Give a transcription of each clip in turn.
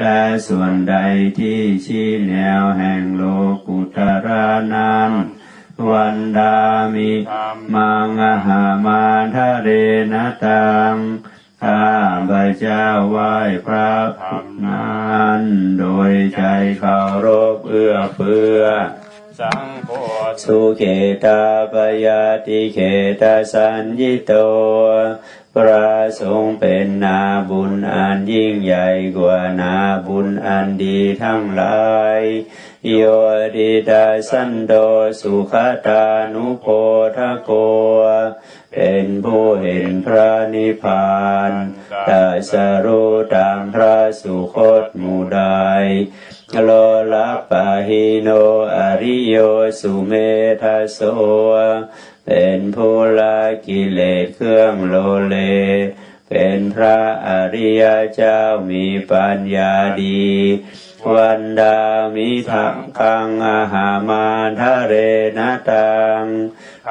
และส่วนใดที่ชี้แนวแห่งโลกุตระนั้นวันดามิมังหามาทะเรนตังข้าพระเจ้าไหว้พระพุทธนั้นโดยใจเคารพเอื้อเฟื้อสังโฆสุเขตาปยาติเขตาสัญญิโต พระสงฆ์เป็นนาบุญอันยิ่งใหญ่กว่านาบุญอันดีทั้งหลาย โยดิดาสันโดสุขตานุโพธโก เป็นผู้เห็นพระนิพพานตรัสรู้ตามพระสุคตมู่ใด โลละปะหิโนอริโยสุเมทาโสเป็นผู้ละกิเลสเครื่องโลเล เป็นพระอริยเจ้ามีปัญญาดี วันดามิทังคังอาหามาทะเรนตัง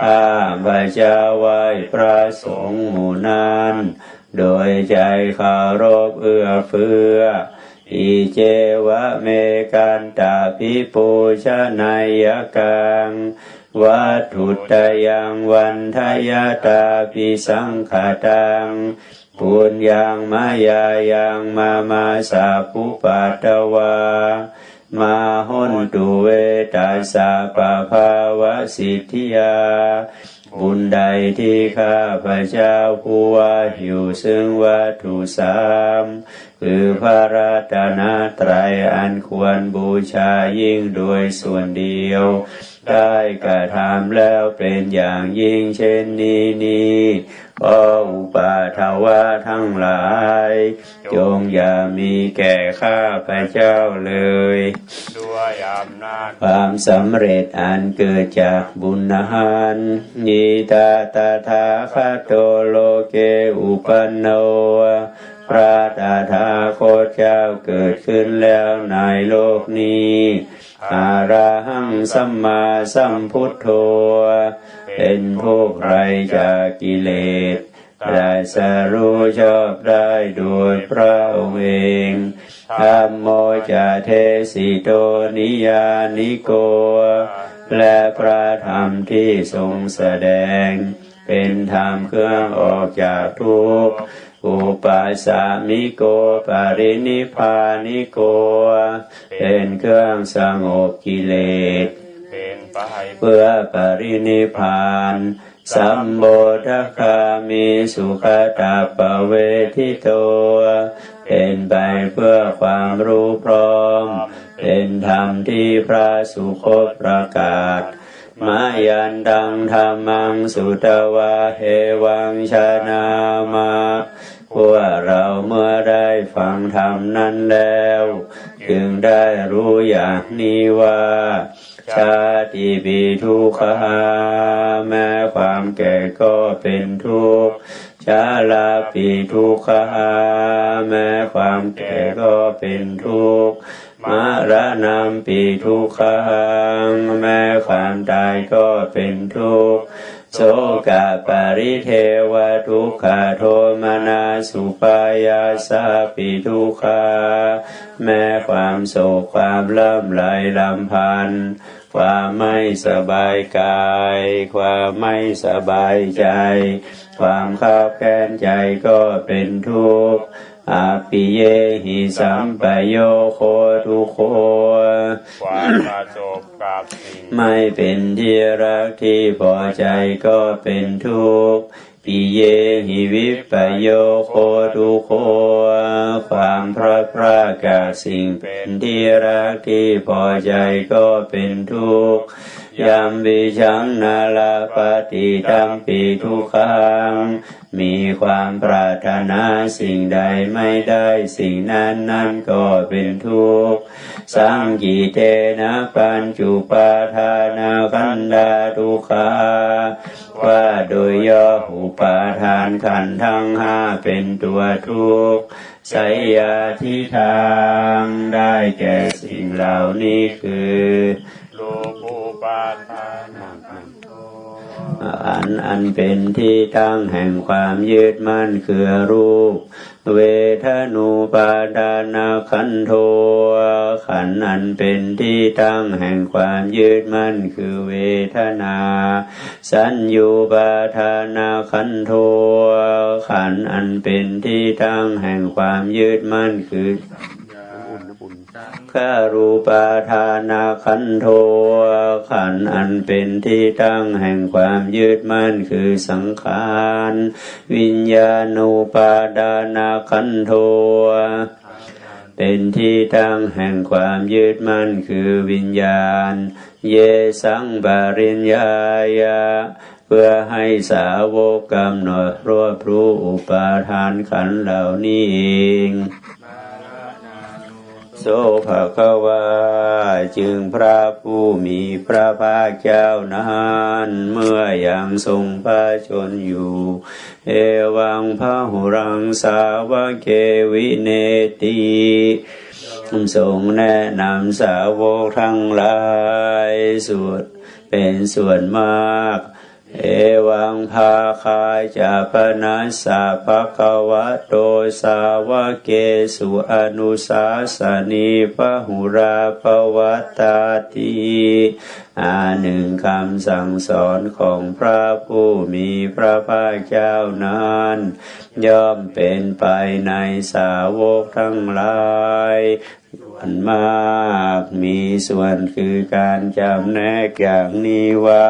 ข้าพระเจ้าไหว้พระสงฆ์หมู่นั้น โดยใจเคารพเอื้อเฟื้อ อิเจวะเมกันตาปิปูชนายกังวัตถุตยังวันทยตาปิสังขตังปุญญังมายายังมามาสาปุปัตตวามาหุนตุเวตัสสะปะภาวะสิทธิยา บุญใดที่ข้าพระเจ้าผู้ว่าอยู่ซึ่งวัตถุสามคือพระรัตนตรัยอันควรบูชายิ่งโดยส่วนเดียว ได้กระทำแล้วเป็นอย่างยิ่งเช่นนี้นี้ ขออุปาทวะทั้งหลาย จงอย่ามีแก่ข้าพระเจ้าเลย ด้วยอำนาจความสำเร็จอันเกิดจากบุญหารยิตาตาทาคาโตโลเกอุปนโนพระตาทาโคเจ้าเกิดขึ้นแล้วในโลกนี้อาราหังสัมมาสัมพุทโธ เป็นผู้ไกรจากกิเลสได้สรู้ชอบได้โดยพระองค์เองธรรมโมจะเทสิโตนิยานิโก และพระธรรมที่ทรงแสดง เป็นธรรมเครื่องออกจากทุกข์อุปัสสามิโกปารินิพพานิโก เป็นเครื่องสงบกิเลส เป็นไปเพื่อปรินิพพานสัมโบทคามีสุขตาปเวทิโต เป็นไปเพื่อความรู้พร้อม เป็นธรรมที่พระสุคตประกาศมายันดังธรรมังสุตวาเฮวังชนามาพวกเราเมื่อได้ฟังธรรมนั้นแล้ว จึงได้รู้อย่างนี้ว่า ชาติปีทุกขาแม้ความแก่ก็เป็นทุกข์ชาลาปีทุกขาแม้ความแก่ก็เป็นทุกข์มรณะปีทุกขังแม้ความตายก็เป็นทุกข์โสกะปริเทวทุกขโทมนาสุปายาสาปิทุกขาแม้ความโศกความล่ำไหลลำพันธ์ ความไม่สบายกาย ความไม่สบายใจ ความข้าวแค้นใจก็เป็นทุกข์อาปิเยหิสัมปโยโคทุกโคความประสบกับสิ่งไม่เป็นที่รักที่พอใจก็เป็นทุกข์ ปิเยหิวิปโยโคทุโคความพระพรากาสิ่งเป็นที่รักที่พอใจก็เป็นทุกข์ยามวิชังนาลาปฏิตัมปีทุกขังมีความปรารถนาสิ่งใดไม่ได้สิ่งนั้นนั่นก็เป็นทุกข์ สังกีเตนะปัญจุปาทานาคันดาทุกขาว่าโดยย่ออุปาทานขันธ์ทั้งห้าเป็นตัวทุกข์ไสยาทิทางได้แก่สิ่งเหล่านี้คือโลกุปาทานังคันโตอันอันเป็นที่ตั้งแห่งความยึดมั่นคือรูป เวทนูปาดานาขันโทขันอันเป็นที่ตั้งแห่งความยึดมั่นคือเวทนา สัญญูปาทานาขันโทขันอันเป็นที่ตั้งแห่งความยึดมั่นคือ ข้ารูปาทานาขันโทขันอันเป็นที่ตั้งแห่งความยึดมั่นคือสังขารวิญญาณูปาดานาขันโทเป็นที่ตั้งแห่งความยึดมั่นคือวิญญาณ เยสังบาริญญายะเพื่อให้สาวกกำหนดรวบรู้อุปาทานขันเหล่านี้เอง โสภะคะวา จึงพระผู้มีพระภาคเจ้านั้นเมื่อยังทรงพระชนอยู่ เอวังพระหุรังสาวเกวิเนติทรงแนะนำสาวกทั้งหลายส่วนเป็นส่วนมาก เอวังภาคาจะปนัสสะภะคะวะโตสาวกเกสุอนุสาสนีพหุราภวัตตาติอาหนึ่งคำสั่งสอนของพระผู้มีพระภาคเจ้านั้น ย่อมเป็นไปในสาวกทั้งหลายส่วนมากมีส่วนคือการจำแนกอย่างนี้ว่า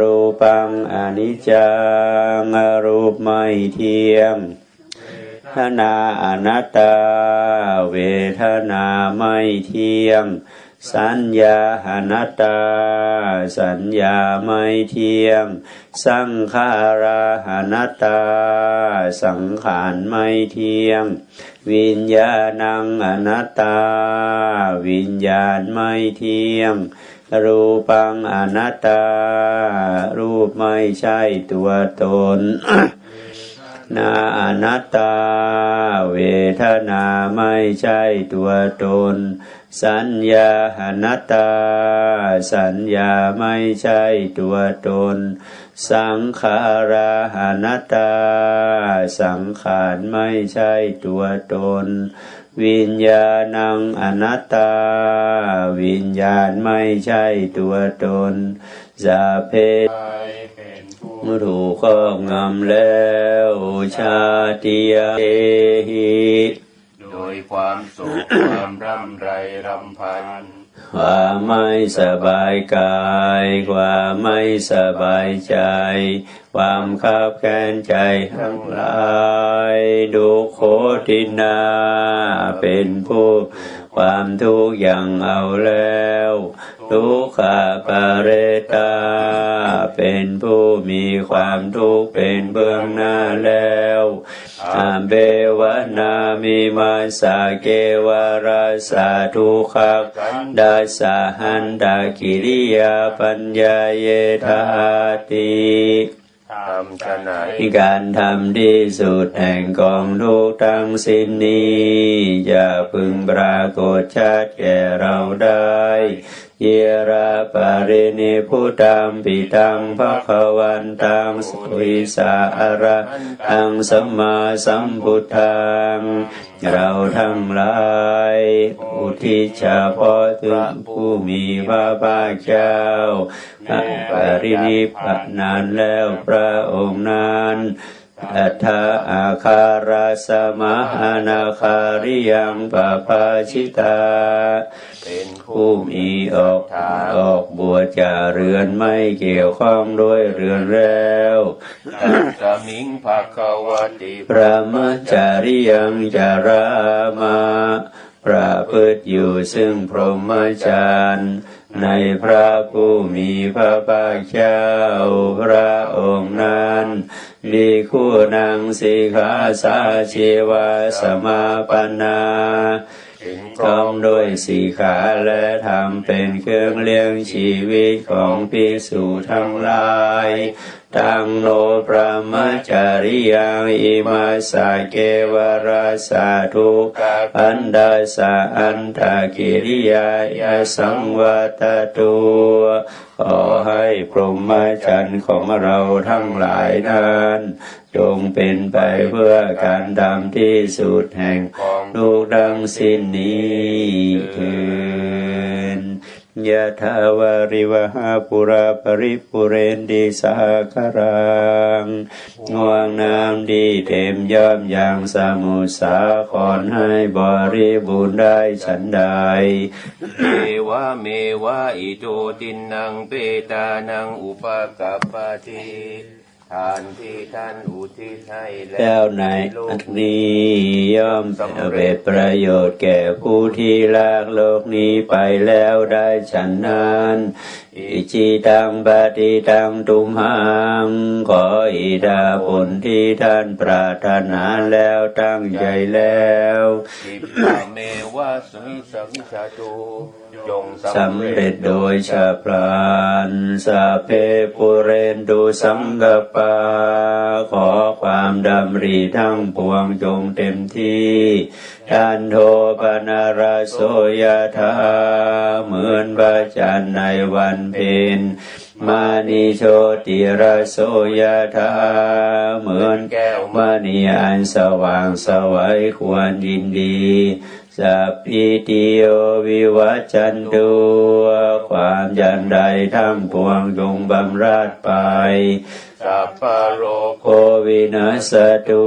รูปังอนิจจังรูปไม่เที่ยงทนาอนัตตา เวทนาไม่เที่ยง สัญญาอนัตตา สัญญาไม่เที่ยง สังขาราอนัตตา สังขารไม่เที่ยง วิญญาณังอนัตตา วิญญาณไม่เที่ยง รูปังอนัตตา รูปไม่ใช่ตัวตน นาอนัตตา เวทนาไม่ใช่ตัวตน สัญญาอนัตตา สัญญาไม่ใช่ตัวตน สังขาราอนัตตา สังขารไม่ใช่ตัวตน วิญญาณังอนัตตา วิญญาณไม่ใช่ตัวตนสาเพไปเป็นผู้เมื่อถูกครอบงำแล้วชาติยาเอหิ โดยความสุขความร่ำไรรำพัน ความไม่สบายกาย ความไม่สบายใจ ความขับแค้นใจทั้งหลายดุโคตินาเป็นผู้ความทุกข์ย่างเอาแล้ว ทุกขปาเรตา เป็นผู้มีความทุกข์เป็นเบื้องหน้าแล้ว อาเบวนามิมาสาเกวาราสาทุกขดัสสะหันตากิริยาปัญญาเยธาติทำจะไหนการทำที่สุดแห่งกองทุกข์ทั้งสิ้นนี้จะพึงปรากฏชัดแก่เราได้ เยระปารินิพุตังปิตังภคะวันตังสุวิสาอะระหังสัมมาสัมพุทธังเราทั้งหลายอุทิศเฉพาะถึงผู้มีพระภาคเจ้าปรินิพพานานแล้วพระองค์นั้น อัฏฐอาคาราสมาหานาคาริยังปะปาชิตา เป็นผู้ผู้มีออกออกบวชจากเรือนไม่เกี่ยวข้องด้วยเรือนแล้วตัสสมิงภะคะวะติพระมจาริยังจารามาประพฤติอยู่ซึ่งพรหมจรรย์ ในพระผู้มีพระภาคเจ้าพระองค์นั้นมีคู่นางสิขาสาชีวาสมาปนา พร้อมด้วยสีขาและทำเป็นเครื่องเลี้ยงชีวิตของภิกษุทั้งหลายตังโนพระมจาริยังอิมาสาเกวราสาทุกอันดาสาอันตากิริยายาสังวัตตุ ขอให้พรหมจรรย์ของเราทั้งหลายนั้นจงเป็นไปเพื่อการดำที่สุดแห่งลูกดังสิ้นนี้เถิน ยะทาวาริวหาปุราปริปุเรนดิสาคารังง่วงน้ำดีเต็มย่อมอย่างสมุสาครให้บริบูรณ์ได้ฉันใดเมวะเมวะอิโตตินังเปตานังอุปกัปปติ ทานที่ท่านอุทิศให้แล้วในอันนี้ย่อมเป็นประโยชน์แก่ผู้ที่ลากโลกนี้ไปแล้วได้ฉันนั้นอิจิตังปฏิตังตุมหังขออิดาผลที่ท่านปรารถนาแล้วตั้งใจแล้วอิปะเมวะสุวิสังสาตุจงสำเร็จโดยชาพลานสาเพปุเรนดูสังกปา ขอความดำริทั้งปวงจงเต็มที่ท่านโทปนาราโสยธาเหมือนพระจันทร์ในวันเพ็ญมานิโชติราโสยธาเหมือนแก้วมณีอันสว่างสวัยควรยินดี สัพพิติโยวิวัจจันตุความยันใดทั้งปวงจงบำราดไปสัพพะโรโควินัสตุ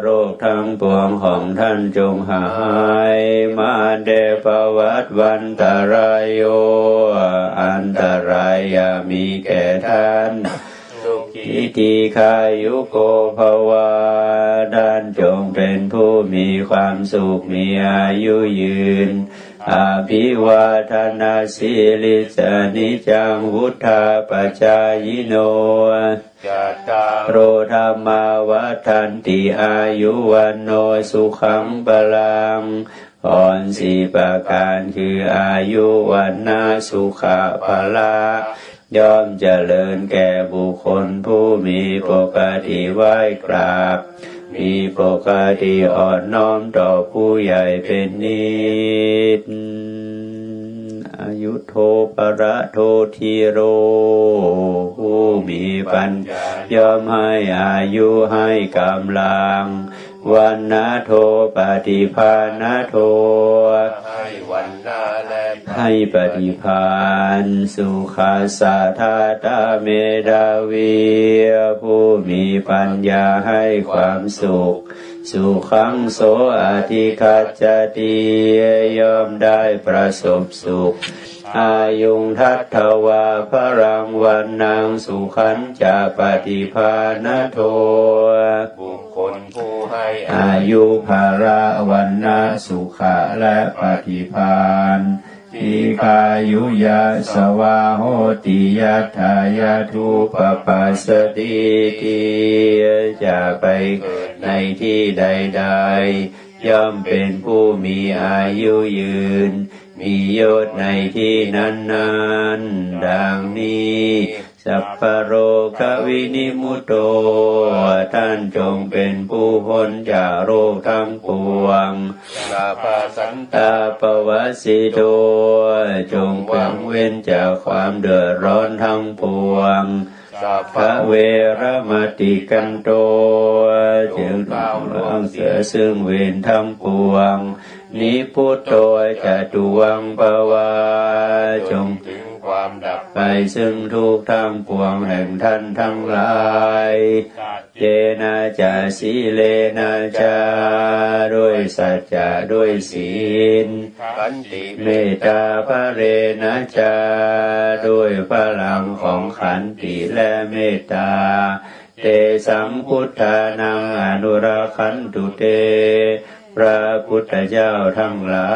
โรคทั้งปวงของท่านจงหาย มาเดปวัตวันตรายโย อันตรายยามีแก่ท่าน อิติคายุโกภวาด้านจงเป็นผู้มีความสุขมีอายุยืนอาภิวาทนาสิลิสานิจังวุธาปจายโนจัตตาโรธรรมาวัฏันติอายุวันโนสุขังบาลังพรสีประการคืออายุวันนาสุขะพละ ย่อมเจริญแก่บุคคลผู้มีปกติไหว้กราบ มีปกติอ่อนน้อมต่อผู้ใหญ่เป็นนิดอายุโทปะระโททีโร ผู้มีปัญญายอมให้อายุให้กำลัง วันนะโทปฏิภาณโท ให้ปฏิพานสุขาสาธาตาเมดาวีผู้มีปัญญาให้ความสุข สุขังโสอธิคัจจติย่อมได้ประสบสุขอายุงทัตถวาพรังวันนางสุขันจะปฏิภาณโทบุคคลผู้ให้อายุภาระวันนาสุขะและปฏิพาน ทีคายุยะสวาโหติยัตถายาทุปปัสสติติจะไปในที่ใดๆ ย่อมเป็นผู้มีอายุยืน มียศในที่นั้นๆ ดังนี้ สัพพโรควินิมุตโต ท่านจงเป็นผู้พ้นจากโรคทั้งปวงนาภาสันตาปวัสสิโต จงเพ่งเว้นจากความเดือดร้อนทั้งปวงสัพพเวรมติกันโตจึงต้องเสียซึ่งเวรทั้งปวง นิพุตโตจะตุวังปวาจงถึง ความดับไปซึ่งทุกทั้งปวงแห่งท่านทั้งหลายเจนะจะสีเลนะจะด้วยสัจจะด้วยศีลขันติเมตตาพระเรนะจาด้วยพลังของขันติและเมตตาเตสัมพุทธานังอนุรักขันตุเต พระพุทธเจ้าทั้งหลา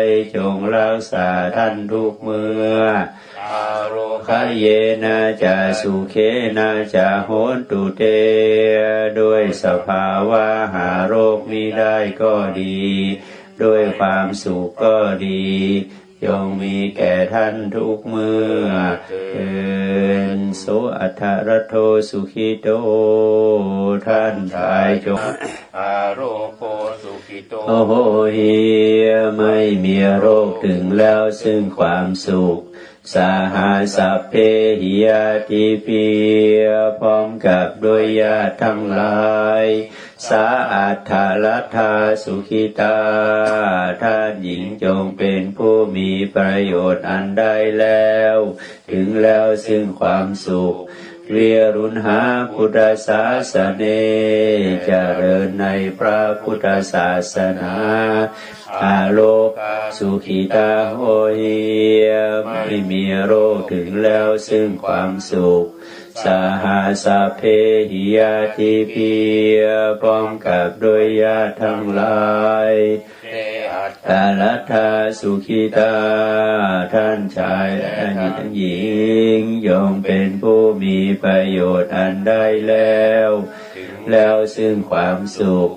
ย จงรักษาท่านทุกเมื่อ โรขเยนะจะสุเคนะจะโหนตุเต ด้วยสภาวะหาโรคนี้ได้ก็ดี ด้วยความสุขก็ดีจงมีแก่ท่านทุกเมื่อเอินโสอัทรโทสุขิโต ท่านชายจงอาโรโคสุขิโต โอ้โหเฮียไม่มีโรคถึงแล้วซึ่งความสุข สหาสัพเพหิยาติปียพร้อมกับด้วยญาติทั้งหลาย สาอัฏฐาลัทธาสุขิตา ท่านหญิงจงเป็นผู้มีประโยชน์อันได้แล้ว ถึงแล้วซึ่งความสุขเวียรุณหาพุทธศาสเนเจริญในพระพุทธศาสนา อาโลกสุขิตาโหเฮียไม่มีโรคถึงแล้วซึ่งความสุขสาหาสาเพหิยาติปียพร้อมกับโดยญาติทั้งหลายตอัตตาลัทธาสุขิตา ท่านชายและหญิงยอมเป็นผู้มีประโยชน์อันได้แล้ว แล้วซึ่งความสุข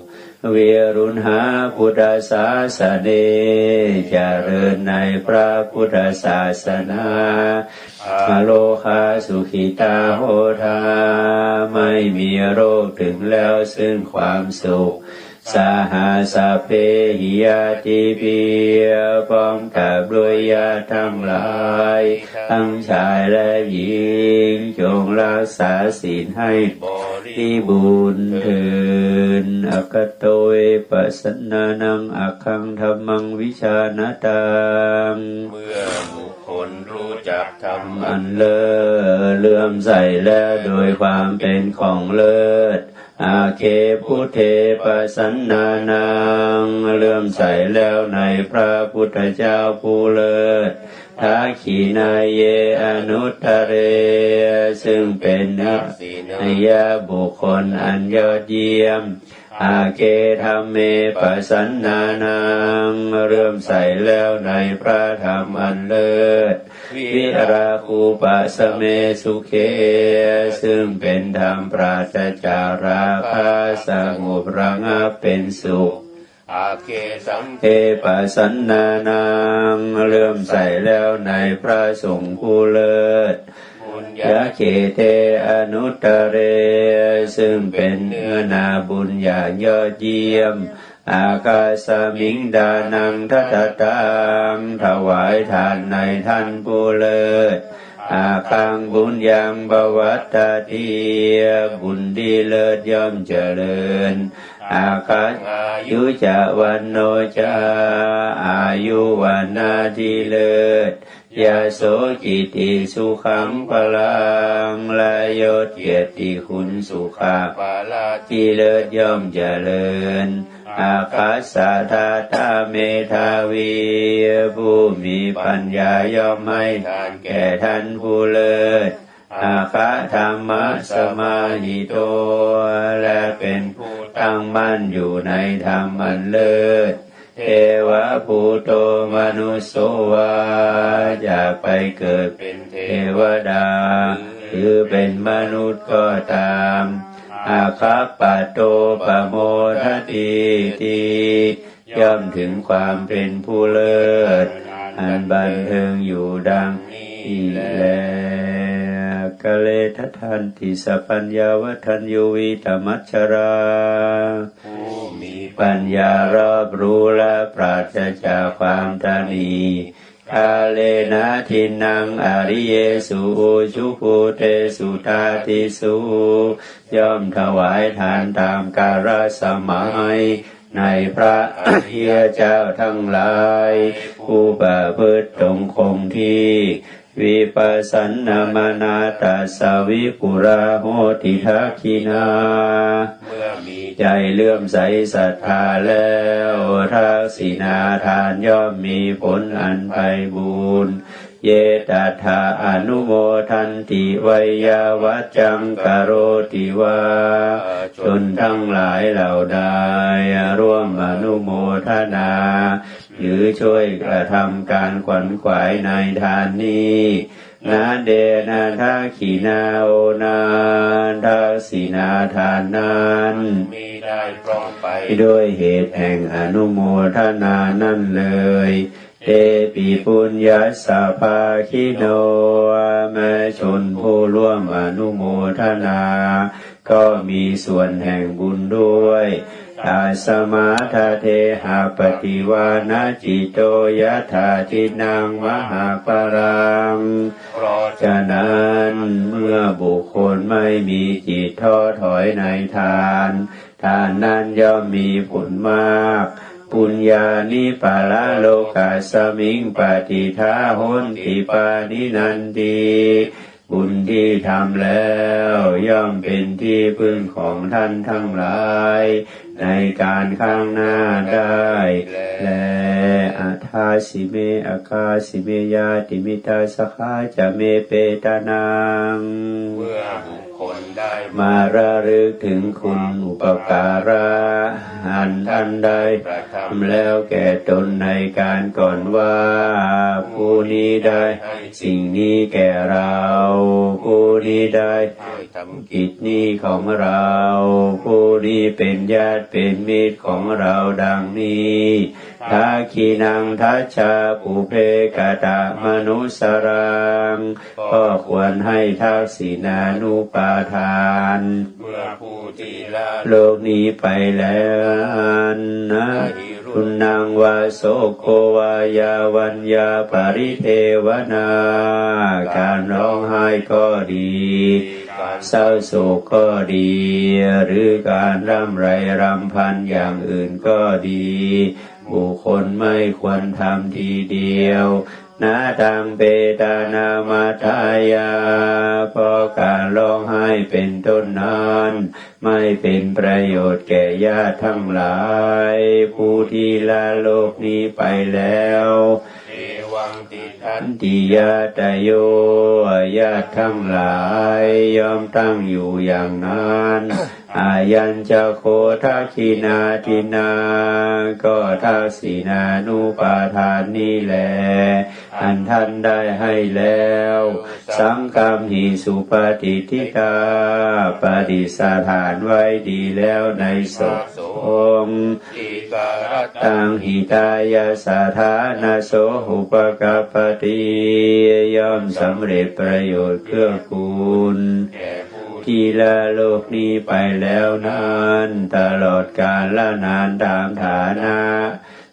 วรุณหาพุทธศาสเนเจริญในพระพุทธศาสนาอโลคาสุขิตาโหทา ไม่มีโรคถึงแล้วซึ่งความสุขสาหาสาเพหิยาติปียพร้อมกับด้วยญาทั้งหลาย ทั้งชายและหญิง จงรักษาศีลให้บ ริบุญเทินอากโตยปัสนานังอักขังธรรมังวิชาณตัง เมื่อบุคคลรู้จักธรรมอันเลิศเลื่อมใสแล้วโดยความเป็นของเลิศอาเคพุเทปัสสนานังเลื่อมใสแล้วในพระพุทธเจ้าผู้เลิศ ทักขีนายเยอนุตเร ซึ่งเป็นนักนยาบุคคลอันยอดเยี่ยม อาเกธรรมเมปัสสันนานัง เริ่มใส่แล้วในพระธรรมอันเลิศ วิราคูปะสเมสุเค ซึ่งเป็นธรรมปราศจาราคะสงบระงับเป็นสุข อาเคสัมเอปัสสันนานังเริ่อมใส่แล้วในพระสงฆ์ผู้เลิศบุญยะญาเขเตอนุตตเร ซึ่งเป็นเนื้อนาบุญอย่างยอดเยี่ยม อากาสมิงดานังทัตตังถวายทานในท่านผู้เลิศอาคังบุญยังบวัตตาทีบุญดีเลิศย่อมเจริญ อาคายุจะวันโนจะอายุวันนาทีเลิศยาโสกิติสุขังพลังละยศเกียรติคุณสุขาปาลาติที่เลิศย่อมเจริญ อาคาสาธาตาเมธาวีผู้มีปัญญาย่อมให้ทานแก่ท่านผู้เลิศอาคาธรรมะสมาหิโตและเป็นผู้ ตั้งมั่นอยู่ในธรรมอันเลิศเทวะภูโตมนุสวาอยากไปเกิดเป็นเทวดา หรือเป็นมนุษย์ก็ตามอาคาปะโตปะโมทติตีย่อมถึงความเป็นผู้เลิศ อันบันเทิงอยู่ดังนี้แล กะเลททันติสปัญญาวัฒนยูวิตมัชราผู้มีปัญญารอบรู้และปราศจากความตานีกาเลนะทินังอริเยสุชุภูเตสุตาติสุย่อมถวายทานตามกาลสมัยในพระอริยเจ้าทั้งหลาย ผู้ประพฤติตรงคงที่ วิปัสสนามานาตัสวิปุราโหติทักขินาเมื่อมีใจเลื่อมใสศรัทธาแล้วทักษินาทานย่อมมีผลอันไพบูรณ์เยตัถาอนุโมทันติวัยยาวัจจังกโรติวาชนทั้งหลายเหล่าใดร่วมอนุโมทนา หรือช่วยกระทำการขวัญขวายในทานนี้นาเดนาทักขีนาโอนาทักษินาทานนั้นมีได้พร้อมไปด้วยเหตุแห่งอนุโมทนานั่นเลยเทเตปิปุญญาสาภาคิโนแม้ชนผู้ร่วมอนุโมทนา ก็มีส่วนแห่งบุญด้วย ตาสมาทาเทหาปฏิวานาจิตโตยะถาทินังมหาปรังเพราะฉะนั้นเมื่อบุคคลไม่มีจิตท้อถอยในทาน ทานนั้นย่อมมีผลมากปุญญานิปาละโลกาสมิงปฏิทาหนติปานินันตีบุญที่ทำแล้วย่อมเป็นที่พึ่งของท่านทั้งหลาย ในการข้างหน้าได้และอาทาสิเมอากาสิเมยาติมิตาสหาจะเมเปตานังเมื่อ คลได้มาระลึกถึงคุณอุปการะอันท่านได้ทำแล้วแก่ตนในการก่อนว่า ผู้นี้ได้สิ่งนี้แก่เรา ผู้นี้ได้ทำกิจนี้ของเรา ผู้นี้เป็นญาติเป็นมิตรของเราดังนี้ ทักขีนังทัชชาปุเพกตะมนุสรังก็ควรให้ทักษินานุปาทานเมื่อผู้ที่ละโลกนี้ไปแล้วนะคุณนางวาโสโควายาวัญญาปริเทวนา การร้องไห้ก็ดีการเศร้าโศกก็ดี หรือการร่ำไรรำพันอย่างอื่นก็ดี บุคคลไม่ควรทำทีเดียวนาตังเปตานามาทายาเพราะการร้องไห้เป็นต้นนั้นไม่เป็นประโยชน์แก่ญาติทั้งหลาย ผู้ที่ละโลกนี้ไปแล้วเอวังติทันติยาตโยญาติทั้งหลายยอมตั้งอยู่อย่างนั้น อายัญจะโคทักขินาทินา ก็ทักษินานุปาทานนี่แหละอันท่านได้ให้แล้ว สังกรรมหิสุปฏิทิกาปฏิสถานไว้ดีแล้วในศพองตังหิตายาสาธานาโสหุปกปปติย่อมสำเร็จประโยชน์เพื่อคุณแก่ผู้ ที่ละโลกนี้ไปแล้วนั้นตลอดกาลละนานตามฐานะ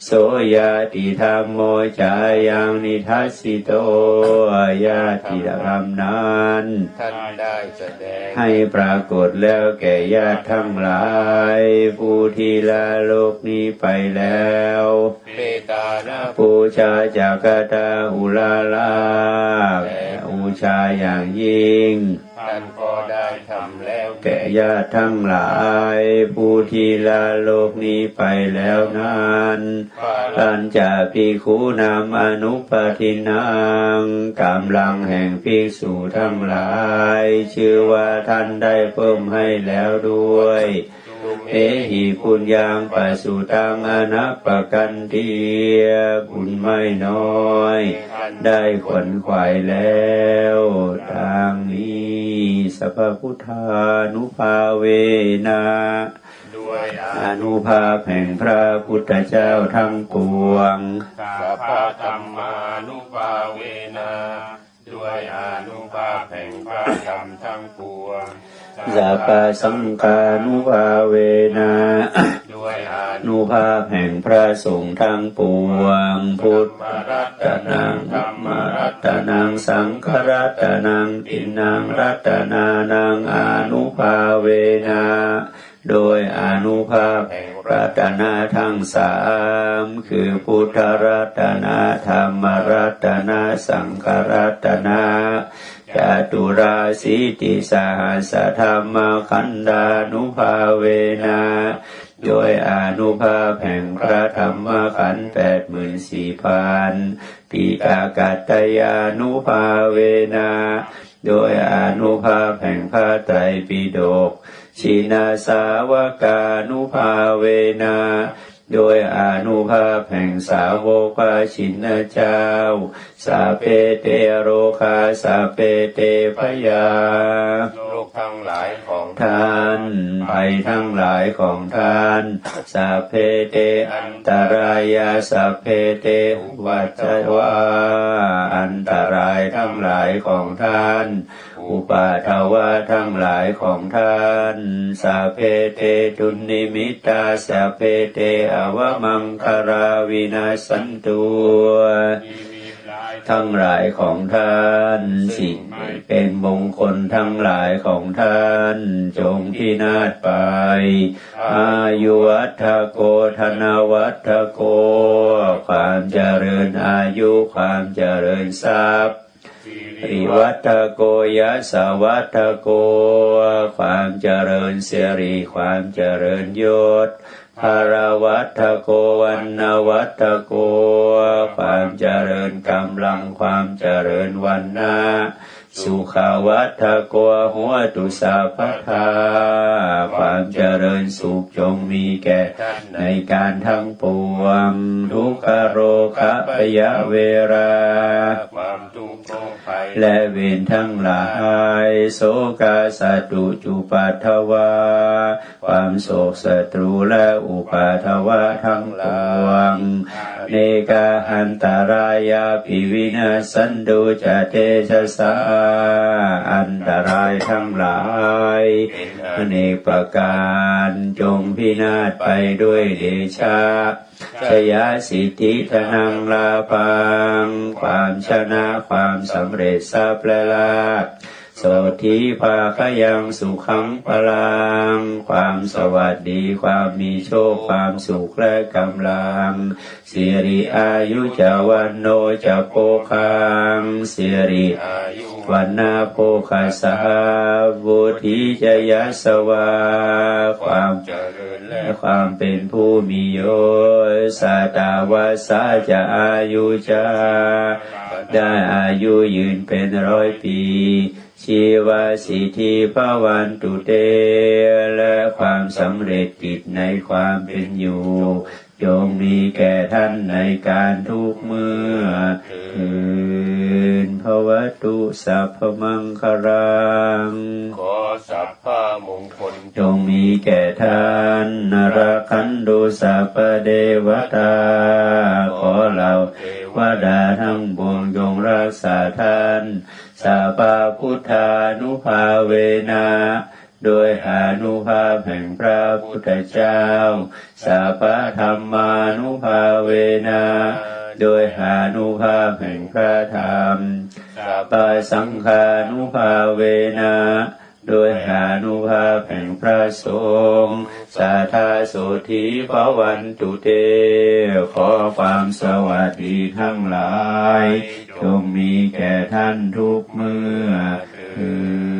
โสยาติธรรมโมจายังนิทัสสิโตยาติธรรมนั้นท่านได้แสดงให้ปรากฏแล้วแก่ญาติทั้งหลาย ผู้ที่ละโลกนี้ไปแล้วเมตานะปูชาจากกตาอุลาลาอุชาอย่างยิ่งท่านก็ได้ทำแล้วแก่ญาติทั้งหลายผู้ที่ละโลกนี้ไปแล้วนั้นท่านจะพิคูนามอนุปทินังกำลังแห่งภิกษุทั้งหลาย ชื่อว่าท่านได้เพิ่มให้แล้วด้วยตุ เอหิปุญญังปัสสุตังอนัปปกันเทียบุญไม่น้อย ได้ขวนขวายแล้วทางนี้สัพพุทธานุภาเวนะด้วยอนุภาพแห่งพระพุทธเจ้าทั้งปวงสัพพะธรรมานุภาเวนะด้วยอนุภาพแห่งพระธรรมทั้งปวง สัพพสังฆานุภาเวนะด้วยอนุภาพแห่งพระสงฆ์ทั้งปวงพุทธรัตรัตนังธรรมรัตนังสังฆรัตนังตินังรัตนานังอนุภาเวนะโดยอนุภาพแห่งรัตนาทั้งสามคือพุทธรัตนาธรรมรัตนาสังฆรัตนา จตุราสีติสหัสธรรมขันธานุภาเวนะโดยอนุภาพแห่งพระธรรมขันธ์แปดหมื่นสี่พันปีกากัตยานุภาเวนะโดยอนุภาพแห่งพระไตรปิฎกชินาสาวกานุภาเวนะ โดยอนุภาพแห่งสาวกพระชินเจ้า สาเพเตโรคาสาเพเตพยาโลกทั้งหลายของท่านภัยทั้งหลายของท่าน สาเพเตอันตรายาสาเพเตอุวัจจวาอันตรายทั้งหลายของท่าน อุปาทวะทั้งหลายของท่านสาเพเตจุนนิมิตาสาเพเตอวมังคาราวินาสันตุทั้งหลายของท่านสิ่งเป็นมงคลทั้งหลายของท่าน จงพินาศไป อายุวัฒโกธนวัฒโก ความเจริญอายุความเจริญทรัพย์ ริวัตโกยะสวัตโก ความเจริญเสรีความเจริญยศภารวัตโกวันนวัตโก ความเจริญกำลังความเจริญวันนาสุขาวัตโกหัวตุสาพทาความเจริญสุขจงมีแก่ในการทั้งปวงทุกขโรคะพยาเวราความทุกข์และเวรทั้งหลาย โสกาสตุจุปัทวา ความโศกศัตรูและอุปาทวะทั้งปวงเนกาหันตรายาภิวินาสันตุจเตชะสาอันตรายทั้งหลายอเนกประการจงพินาศไปด้วยเดชะชยสิทธิธนังลาปา ชนะความสำเร็จทราบและลาภโสธีภาคยังสุขังพลัง ความสวัสดีความมีโชคความสุขและกำลังสิริอายุจะวันโนจะโปคังสิริอายุวันนาโภคาสาบุธิจยสวา ความเจริญและความเป็นผู้มีโยสาตาวาสาจะอายุจะ ได้อายุยืนเป็นร้อยปี ชีวาสิทธิภาวันตุเต และความสำเร็จกิจในความเป็นอยู่จงมีแก่ท่านในการทุกเมื่อคืนภวตุสัพพมังคารัง ขอสัพพามงคล จงมีแก่ท่านนรคันดุสัพพเดวตา ขอเราวดาทั้งปวงจงรักษาท่าน สัพพพุทธานุภาเวนะโดยอานุภาพแห่งพระพุทธเจ้าสัพพธรรมานุภาเวนะโดยอานุภาพแห่งพระธรรมสัพปาสังฆานุภาเวนะ โดยหานุภาพแห่งพระสงฆ์สาธาโสธีภวันตุเต ขอความสวัสดีทั้งหลาย จงมีแก่ท่านทุกเมื่อคืน